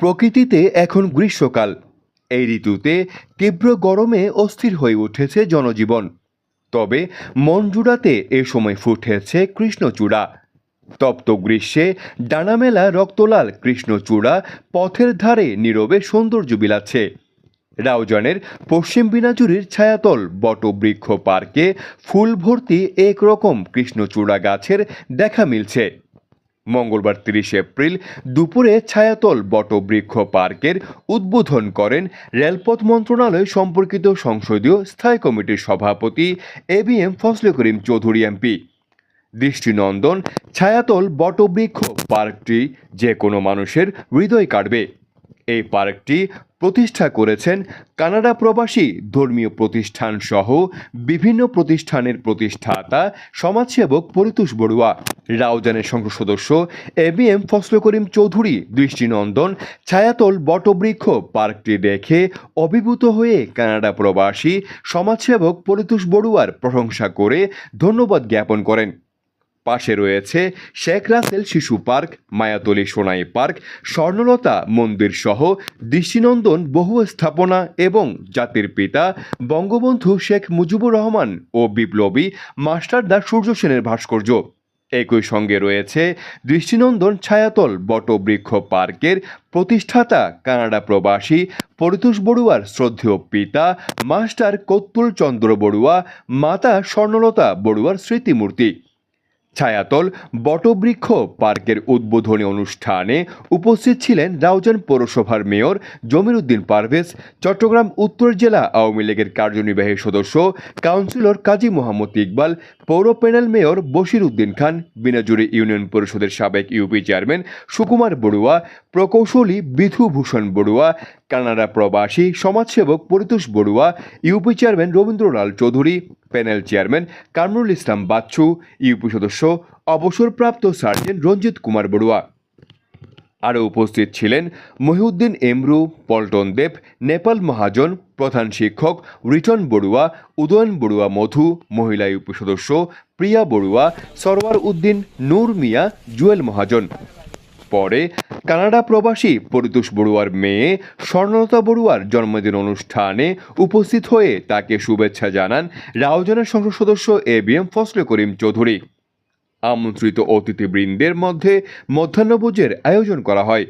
প্রকৃতিতে এখন গ্রীষ্মকাল। এই ঋতুতে তীব্র গরমে অস্থির হয়ে উঠেছে জনজীবন। তবে মন জুড়াতে এ সময় ফুটেছে কৃষ্ণচূড়া। তপ্ত গ্রীষ্মে ডানামেলা রক্তলাল কৃষ্ণচূড়া পথের ধারে নীরবে সৌন্দর্য বিলাচ্ছে। রাউজানের পশ্চিম বিনাজুরির ছায়াতল বটবৃক্ষ পার্কে ফুল ভর্তি একরকম কৃষ্ণচূড়া গাছের দেখা মিলছে। মঙ্গলবার তিরিশ এপ্রিল দুপুরে ছায়াতল বটবৃক্ষ পার্কের উদ্বোধন করেন রেলপথ মন্ত্রণালয় সম্পর্কিত সংসদীয় স্থায়ী কমিটির সভাপতি A B M Fazle Karim Chowdhury MP দৃষ্টিনন্দন, ছায়াতল বটবৃক্ষ পার্কটি যে কোনো মানুষের হৃদয় কাটবে। এই পার্কটি প্রতিষ্ঠা করেছেন কানাডা প্রবাসী ধর্মীয় প্রতিষ্ঠান সহ বিভিন্ন প্রতিষ্ঠানের প্রতিষ্ঠাতা, সমাজসেবক পরিতোষ বড়ুয়া, রাউজানের সংসদ সদস্য এ এম ফসল করিম চৌধুরী, দৃষ্টিনন্দন, ছায়াতল বটবৃক্ষ পার্কটি দেখে অভিভূত হয়ে কানাডা প্রবাসী, সমাজসেবক পরিতোষ বড়ুয়ার প্রশংসা করে ধন্যবাদ জ্ঞাপন করেন। পাশে রয়েছে শেখ রাসেল শিশু পার্ক, মায়াতলী সোনাই পার্ক, স্বর্ণলতা মন্দির সহ দৃষ্টিনন্দন বহু স্থাপনা এবং জাতির পিতা বঙ্গবন্ধু শেখ মুজিবুর রহমান ও বিপ্লবী মাস্টারদা সূর্য সেনের ভাস্কর্য। একই সঙ্গে রয়েছে দৃষ্টিনন্দন ছায়াতল বটবৃক্ষ পার্কের প্রতিষ্ঠাতা কানাডা প্রবাসী পরিতোষ বড়ুয়ার শ্রদ্ধেয় পিতা মাস্টার কত্তুল চন্দ্র বড়ুয়া, মাতা স্বর্ণলতা বড়ুয়ার স্মৃতিমূর্তি। ছায়াতল বটবৃক্ষ পার্কের উদ্বোধনী অনুষ্ঠানে উপস্থিত ছিলেন রাউজান পৌরসভার মেয়র জমির উদ্দিন পারভেজ, চট্টগ্রাম উত্তর জেলা আওয়ামী লীগের কার্যনির্বাহী সদস্য কাউন্সিলর কাজী মোহাম্মদ ইকবাল, পৌর panel mayor Bashir Uddin Khan, Binajuri union পরিষদের সাবেক ইউপি চেয়ারম্যান সুকুমার বড়ুয়া, প্রকৌশলী বিধুভূষণ বড়ুয়া কানাডা প্রবাসী, সমাজসেবক Paritosh Barua, UP chairman Rabindralal Chowdhury, panel chairman Kamrul Islam Bachchu, UP সদস্য, অবসরপ্রাপ্ত সার্জেন্ট রঞ্জিত কুমার বড়ুয়া। আরও উপস্থিত ছিলেন মহিউদ্দিন এমরু, পল্টন দেব, নেপাল মহাজন, প্রধান শিক্ষক রিটন বড়ুয়া, উদয়ন বড়ুয়া মধু, মহিলা ইউপি সদস্য প্রিয়া বড়ুয়া, সরওয়ার উদ্দিন, নূর মিয়া, জুয়েল মহাজন। পরে কানাডা প্রবাসী পরিতোষ বড়ুয়ার মেয়ে স্বর্ণলতা বড়ুয়ার জন্মদিন অনুষ্ঠানে উপস্থিত হয়ে তাকে শুভেচ্ছা জানান রাউজানের সংসদ সদস্য এ বি এম ফসলে করিম চৌধুরী। আমন্ত্রিত অতিথিবৃন্দের মধ্যে মধ্যাহ্নভোজের আয়োজন করা হয়।